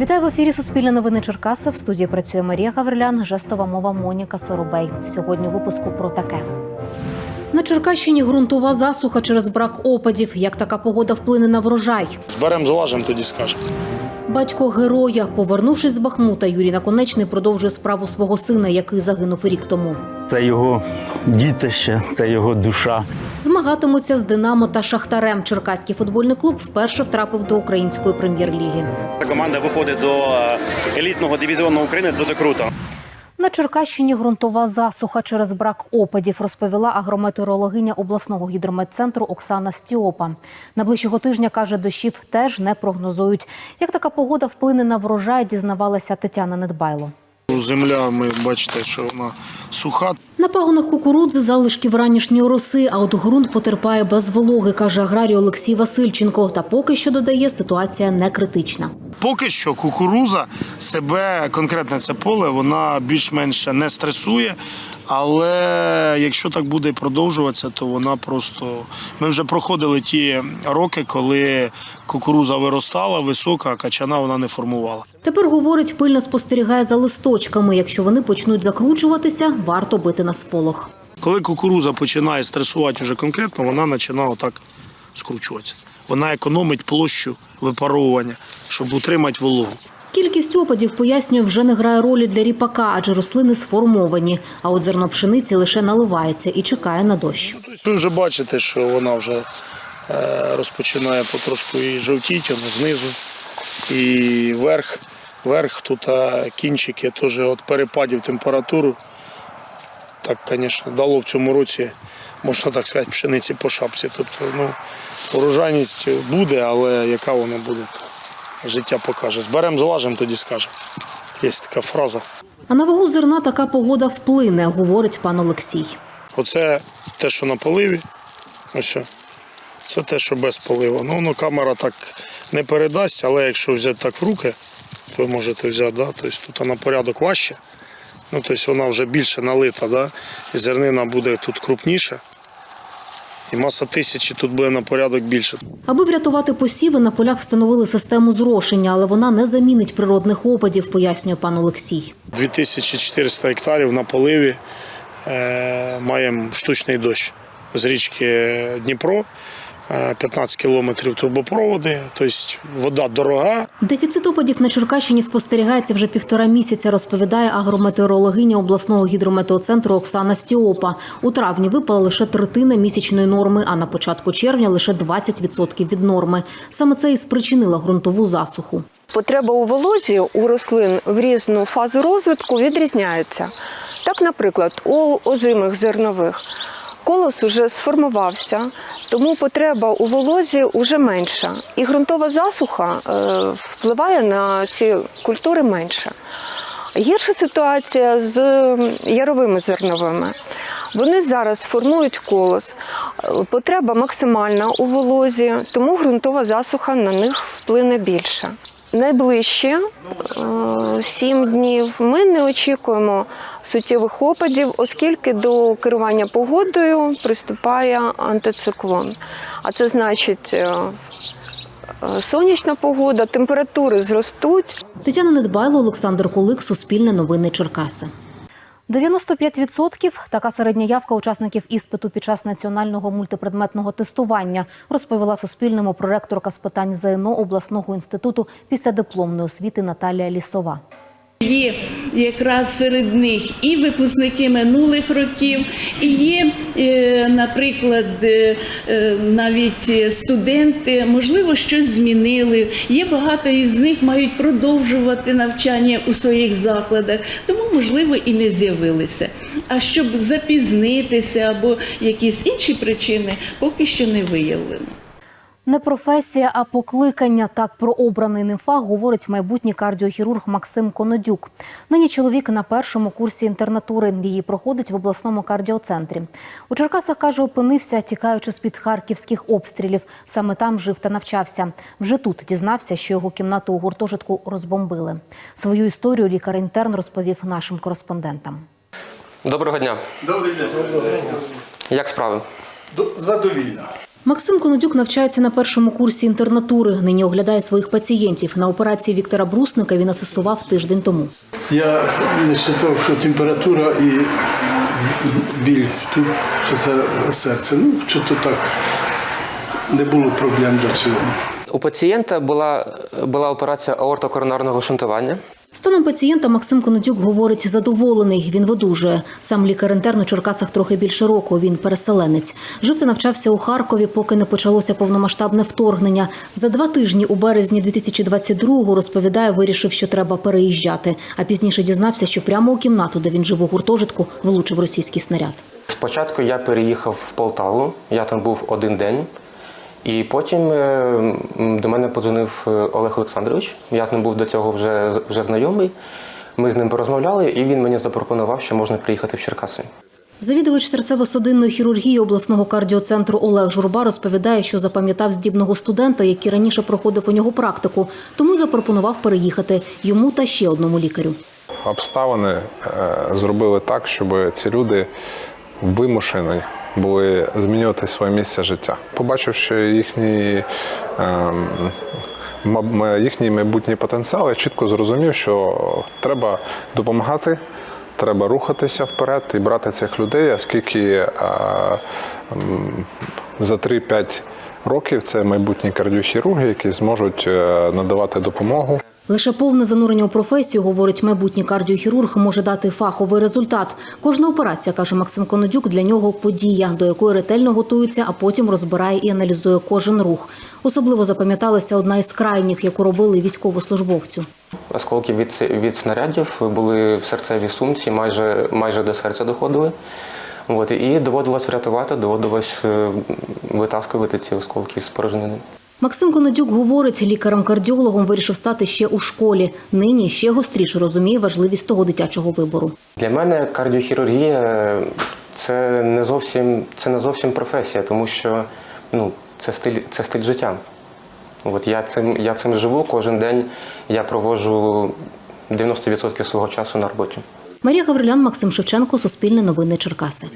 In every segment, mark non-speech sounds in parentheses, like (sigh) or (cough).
Вітаю в ефірі Суспільне новини Черкаси. В студії працює Марія Гаврилян, жестова мова Моніка Соробей. Сьогодні у випуску про таке. На Черкащині ґрунтова засуха через брак опадів. Як така погода вплине на врожай? Зберемо, зважимо, тоді скажемо. Батько героя, повернувшись з Бахмута, Юрій Наконечний продовжує справу свого сина, який загинув рік тому. Це його дітище, це його душа. Змагатимуться з Динамо та Шахтарем. Черкаський футбольний клуб вперше втрапив до української прем'єр-ліги. Команда виходить до е, елітного дивізіону України дуже круто. На Черкащині ґрунтова засуха через брак опадів, розповіла агрометеорологиня обласного гідрометцентру Оксана Стіопа. Наближчого тижня каже, дощів теж не прогнозують. Як така погода вплине на врожай, дізнавалася Тетяна Недбайло. Земля, ми бачите, що вона суха. На пагонах кукурудзи залишків ранішньої роси, а от ґрунт потерпає без вологи, каже аграрій Олексій Васильченко. Та поки що додає, ситуація не критична. Поки що кукуруза себе, конкретне це поле, вона більш-менш не стресує. Але якщо так буде продовжуватися, то вона просто. Ми вже проходили ті роки, коли кукуруза виростала висока, а качана вона не формувала. Тепер говорить, пильно спостерігає за листочками. Якщо вони почнуть закручуватися, варто бити на сполох. Коли кукуруза починає стресувати вже конкретно, вона починає отак скручуватися. Вона економить площу випаровування, щоб утримати вологу. Кількість опадів, пояснює, вже не грає ролі для ріпака, адже рослини сформовані. А от зерно пшениці лише наливається і чекає на дощ. Ви вже бачите, що вона вже е, розпочинає потрошку і жовтіти, воно знизу, і верх. Верх тут е, кінчики теж від перепадів температури. Так, звісно, дало в цьому році, можна так сказати, пшениці по шапці. Тобто, ну, урожайність буде, але яка вона буде, життя покаже. Зберемо, зважимо, тоді скажемо. Є така фраза. А на вагу зерна така погода вплине, говорить пан Олексій. Оце те, що на поливі. Ось. Це те, що без поливу. Ну, воно камера так не передасть, але якщо взяти так в руки, то ви можете взяти, да? тобто тут вона порядок важче. Ну, тобто вона вже більше налита, да? і зернина буде тут крупніша. І маса тисячі тут буде на порядок більше. Аби врятувати посіви, на полях встановили систему зрошення, але вона не замінить природних опадів, пояснює пан Олексій. 2400 гектарів на поливі е, маємо штучний дощ з річки Дніпро. Е, 15 кілометрів трубопроводи, тобто вода дорога, Дефіцит опадів на Черкащині спостерігається вже півтора місяця, розповідає агрометеорологиня обласного гідрометеоцентру Оксана Стіопа. У травні випала лише третина місячної норми, а на початку червня лише 20% від норми. Саме це і спричинило ґрунтову засуху. Потреба у волозі у рослин в різну фазу розвитку відрізняється. Так, наприклад, у озимих зернових колос уже сформувався, тому потреба у волозі вже менша. І ґрунтова засуха е, впливає на ці культури менше. Гірша ситуація з яровими зерновими. Вони зараз формують колос. Е, Потреба максимальна у волозі, тому ґрунтова засуха на них вплине більше. Найближчі е, сім днів ми не очікуємо суттєвих опадів, оскільки до керування погодою приступає антициклон. А це значить е, сонячна погода, температури зростуть. Тетяна Недбайло, Олександр Кулик, Суспільне новини Черкаси. 95% – така середня явка учасників іспиту під час національного мультипредметного тестування, розповіла Суспільному проректорка з питань ЗНО обласного інституту після дипломної освіти Наталія Лісова. Є якраз серед них і випускники минулих років, і є, е, наприклад, е, е, навіть студенти, можливо, щось змінили. Є багато із них мають продовжувати навчання у своїх закладах, тому, можливо, і не з'явилися. А щоб запізнитися або якісь інші причини, поки що не виявлено. Не професія, а покликання. Так про обраний ним фах говорить майбутній кардіохірург Максим Конодюк. Нині чоловік на першому курсі інтернатури. Її проходить в обласному кардіоцентрі. У Черкасах каже, опинився, тікаючи з під харківських обстрілів. Саме там жив та навчався. Вже тут дізнався, що його кімнату у гуртожитку розбомбили. Свою історію лікар-інтерн розповів нашим кореспондентам. Доброго дня. Добрий день. Як справи? Задовільно. Максим Конодюк навчається на першому курсі інтернатури. Нині оглядає своїх пацієнтів. На операції Віктора Брусника він асистував тиждень тому. Я не вважав, що температура і біль тут, що це серце. Ну, що то так не було проблем до цього. У пацієнта була, була операція аортокоронарного шунтування. Станом пацієнта Максим Конодюк говорить задоволений. Він видужує. Сам лікар-інтерн у Черкасах трохи більше року. Він переселенець. Жив та навчався у Харкові, поки не почалося повномасштабне вторгнення. За два тижні у березні 2022-го, розповідає, вирішив, що треба переїжджати. А пізніше дізнався, що прямо у кімнату, де він жив у гуртожитку, влучив російський снаряд. Спочатку я переїхав в Полтаву, я там був один день. І потім е, до мене подзвонив е, Олег Олександрович. Я з ним був до цього вже, вже знайомий. Ми з ним порозмовляли, і він мені запропонував, що можна приїхати в Черкаси. Завідувач серцево-судинної хірургії обласного кардіоцентру Олег Журба розповідає, що запам'ятав здібного студента, який раніше проходив у нього практику, тому запропонував переїхати йому та ще одному лікарю. обставини е, зробили так, щоб ці люди вимушені були змінювати своє місце життя. Побачивши їхній, ем, їхній майбутній потенціал, я чітко зрозумів, що треба допомагати, треба рухатися вперед і брати цих людей, оскільки е, за 3-5 років це майбутні кардіохірурги, які зможуть е, надавати допомогу. Лише повне занурення у професію, говорить майбутній кардіохірург, може дати фаховий результат. Кожна операція, каже Максим Конодюк, для нього подія, до якої ретельно готується, а потім розбирає і аналізує кожен рух. Особливо запам'яталася одна із крайніх, яку робили військовослужбовцю. Осколки від, від снарядів були в серцевій сумці, майже, майже до серця доходили. От, і доводилось врятувати, доводилось е, витаскувати ці осколки з порожнини. Максим Конодюк говорить, лікарем-кардіологом вирішив стати ще у школі. Нині ще гостріше розуміє важливість того дитячого вибору. Для мене кардіохірургія це не зовсім, це не зовсім професія, тому що ну, це, стиль, це стиль життя. От я, цим, я цим живу кожен день, я проводжу 90% свого часу на роботі. Марія Гаврилян, Максим Шевченко, Суспільне новини Черкаси.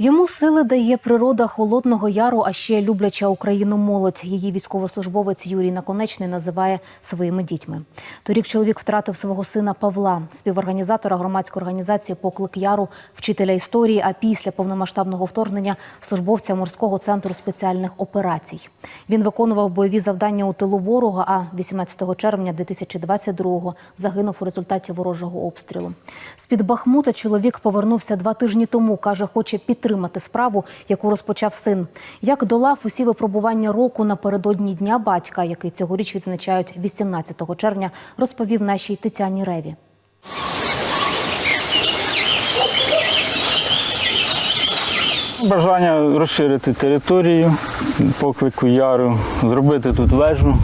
Йому сили дає природа Холодного Яру, а ще любляча Україну молодь. Її військовослужбовець Юрій Наконечний називає своїми дітьми. Торік чоловік втратив свого сина Павла, співорганізатора громадської організації Поклик Яру, вчителя історії. А після повномасштабного вторгнення службовця морського центру спеціальних операцій. Він виконував бойові завдання у тилу ворога. А 18 червня 2022-го загинув у результаті ворожого обстрілу. З під Бахмута чоловік повернувся два тижні тому. каже, хоче підтримати справу, яку розпочав син. Як долав усі випробування року напередодні дня батька, який цьогоріч відзначають 18 червня, розповів нашій Тетяні Реві. Бажання розширити територію поклику яру, зробити тут вежу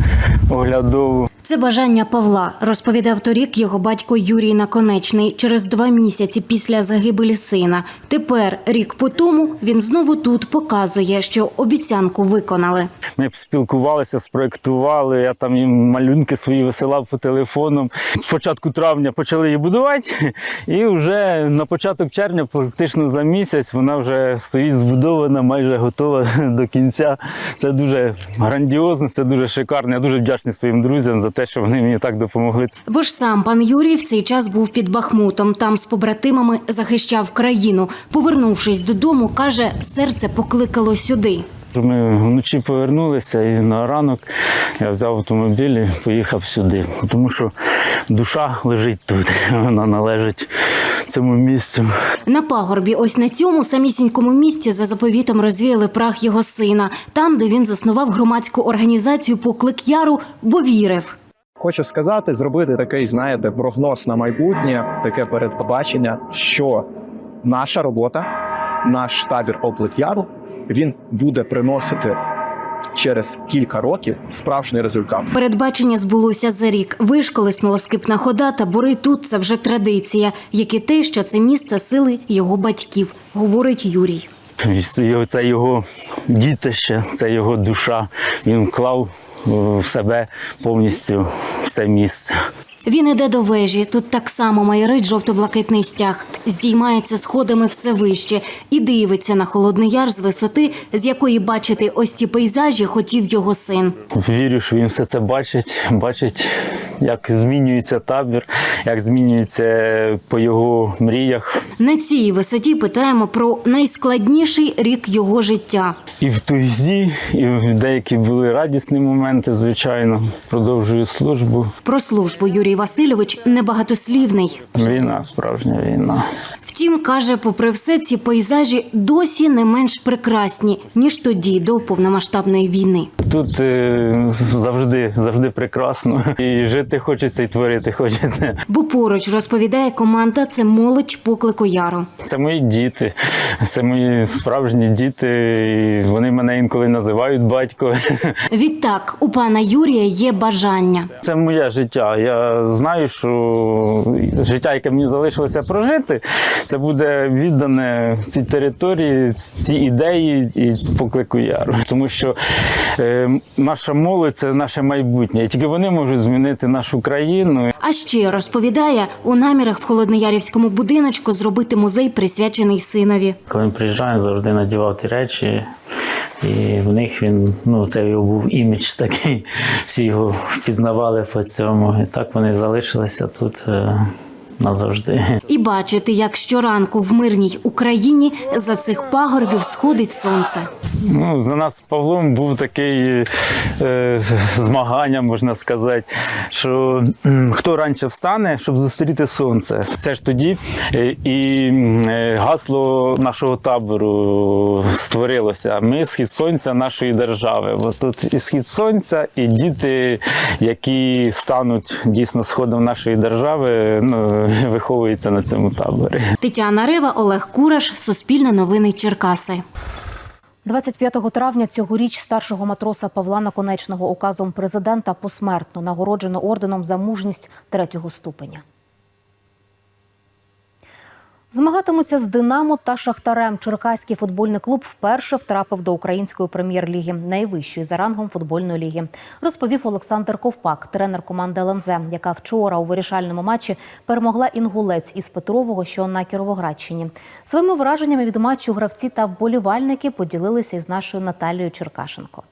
(laughs) оглядову. Це бажання Павла, розповідав торік його батько Юрій Наконечний через два місяці після загибелі сина. Тепер, рік по тому, він знову тут показує, що обіцянку виконали. Ми спілкувалися, спроектували. Я там їм малюнки свої висилав по телефону. Початку травня почали її будувати, і вже на початок червня, практично за місяць, вона вже стоїть збудована, майже готова до кінця. Це дуже грандіозно, це дуже шикарно. Я дуже вдячний своїм друзям за те, що вони мені так допомогли. Бо ж сам пан Юрій в цей час був під Бахмутом. Там з побратимами захищав країну. Повернувшись додому, каже, серце покликало сюди. Ми вночі повернулися і на ранок я взяв автомобіль і поїхав сюди, тому що душа лежить тут, (laughs) вона належить цьому місцю. На пагорбі, ось на цьому самісінькому місці за заповітом розвіяли прах його сина, там, де він заснував громадську організацію Поклик Яру, бо вірив. Хочу сказати, зробити такий, знаєте, прогноз на майбутнє, таке передбачення, що наша робота, наш табір Оклик Яру, він буде приносити через кілька років справжній результат. Передбачення збулося за рік. Вишколи, смолоскипна хода, табори тут це вже традиція, як і те, що це місце сили його батьків, говорить Юрій. Це його дітище, це його душа. Він вклав в себе повністю все місце. Він іде до вежі. Тут так само майорить жовто-блакитний стяг. Здіймається сходами все вище і дивиться на холодний яр з висоти, з якої бачити ось ці пейзажі хотів його син. Вірю, що він все це бачить, бачить, як змінюється табір, як змінюється по його мріях. На цій висоті питаємо про найскладніший рік його життя. І в тузі, і в деякі були радісні моменти, звичайно. Продовжую службу. Про службу Юрій Васильович небагатослівний. Війна, справжня війна. Втім, каже, попри все, ці пейзажі досі не менш прекрасні ніж тоді, до повномасштабної війни. Тут е, завжди, завжди прекрасно. І жити хочеться, і творити хочеться. Бо поруч розповідає команда, це молодь поклику яру. Це мої діти, це мої справжні діти. І вони мене інколи називають батько. Відтак, у пана Юрія є бажання. Це моє життя. Я знаю, що життя, яке мені залишилося прожити, це буде віддане цій території, цій ідеї і поклику яру. Тому що е, наша молодь це наше майбутнє. Тільки вони можуть змінити нашу країну. А ще розповідає, у намірах в холодноярівському будиночку зробити музей, присвячений синові. Коли він приїжджає, завжди надівав ті речі. І в них він, ну, це його був імідж такий, всі його впізнавали по цьому. І так вони залишилися тут е, назавжди. І бачити, як щоранку в мирній Україні за цих пагорбів сходить сонце. Ну, за нас з Павлом був такий е, змагання, можна сказати, що хто раніше встане, щоб зустріти сонце. Все ж тоді е, і е, гасло нашого табору створилося. Ми схід сонця нашої держави. Бо тут і схід сонця, і діти, які стануть дійсно сходом нашої держави, ну, (laughs) виховуються на цьому таборі. Тетяна Рева, Олег Кураш, Суспільне новини Черкаси. 25 травня цьогоріч старшого матроса Павла Наконечного указом президента посмертно нагороджено орденом за мужність третього ступеня. Змагатимуться з Динамо та Шахтарем. Черкаський футбольний клуб вперше втрапив до української прем'єр-ліги, найвищої за рангом футбольної ліги. Розповів Олександр Ковпак, тренер команди ЛНЗ, яка вчора у вирішальному матчі перемогла інгулець із Петрового, що на Кіровоградщині. Своїми враженнями від матчу гравці та вболівальники поділилися із нашою Наталією Черкашенко.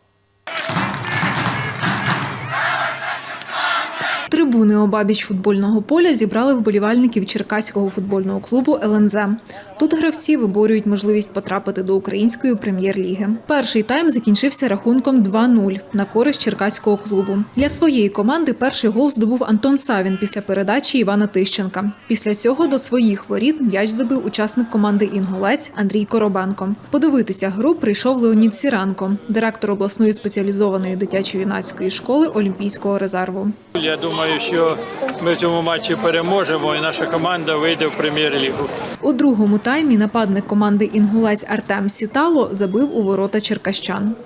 Трибуни обабіч футбольного поля зібрали вболівальників Черкаського футбольного клубу ЛНЗ. Тут гравці виборюють можливість потрапити до української прем'єр-ліги. Перший тайм закінчився рахунком 2-0 на користь черкаського клубу. Для своєї команди перший гол здобув Антон Савін після передачі Івана Тищенка. Після цього до своїх воріт м'яч забив учасник команди Інгулець Андрій Коробенко. Подивитися гру прийшов Леонід Сіранко, директор обласної спеціалізованої дитячо-юнацької школи Олімпійського резерву. Я думаю, що ми в цьому матчі переможемо, і наша команда вийде в прем'єр-лігу. У другому таймі нападник команди Інгулець Артем Сітало забив у ворота черкащан.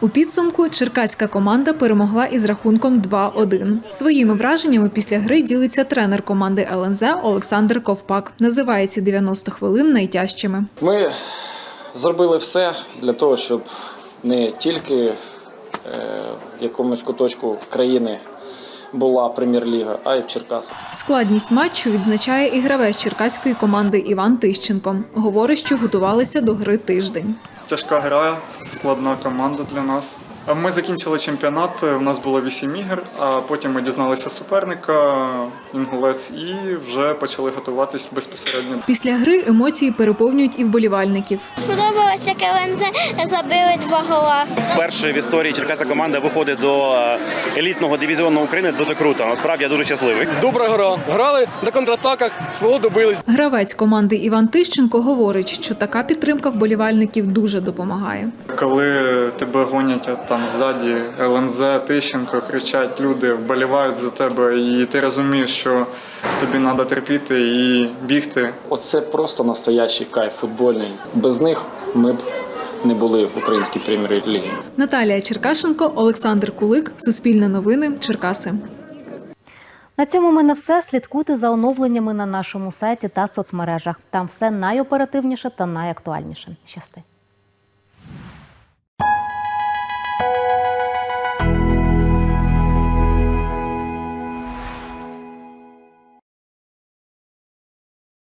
У підсумку черкаська команда перемогла із рахунком 2-1. Своїми враженнями після гри ділиться тренер команди ЛНЗ Олександр Ковпак. Називає ці 90 хвилин найтяжчими. Ми зробили все для того, щоб не тільки в якомусь куточку країни була прем'єр-ліга, а й в Черкасах. Складність матчу відзначає і гравець черкаської команди Іван Тищенко. Говорить, що готувалися до гри тиждень. Тяжка гра, складна команда для нас. Ми закінчили чемпіонат. У нас було вісім ігор, а потім ми дізналися суперника інгулець і вже почали готуватись безпосередньо. Після гри емоції переповнюють і вболівальників. Сподобалося, як ЛНЗ забили два гола. Вперше в історії черкаська команда виходить до е, елітного дивізіону України. Дуже круто. Насправді я дуже щасливий. Добра гра. Грали на контратаках, свого добились. Гравець команди Іван Тищенко говорить, що така підтримка вболівальників дуже допомагає. Коли тебе гонять от там ззаді ЛНЗ, Тищенко, кричать люди, вболівають за тебе, і ти розумієш, що тобі треба терпіти і бігти. Оце просто настоящий кайф футбольний. Без них ми б не були в українській прем'єр-лігі. Наталія Черкашенко, Олександр Кулик, Суспільне новини, Черкаси. На цьому мене все. Слідкуйте за оновленнями на нашому сайті та соцмережах. Там все найоперативніше та найактуальніше. Щасти.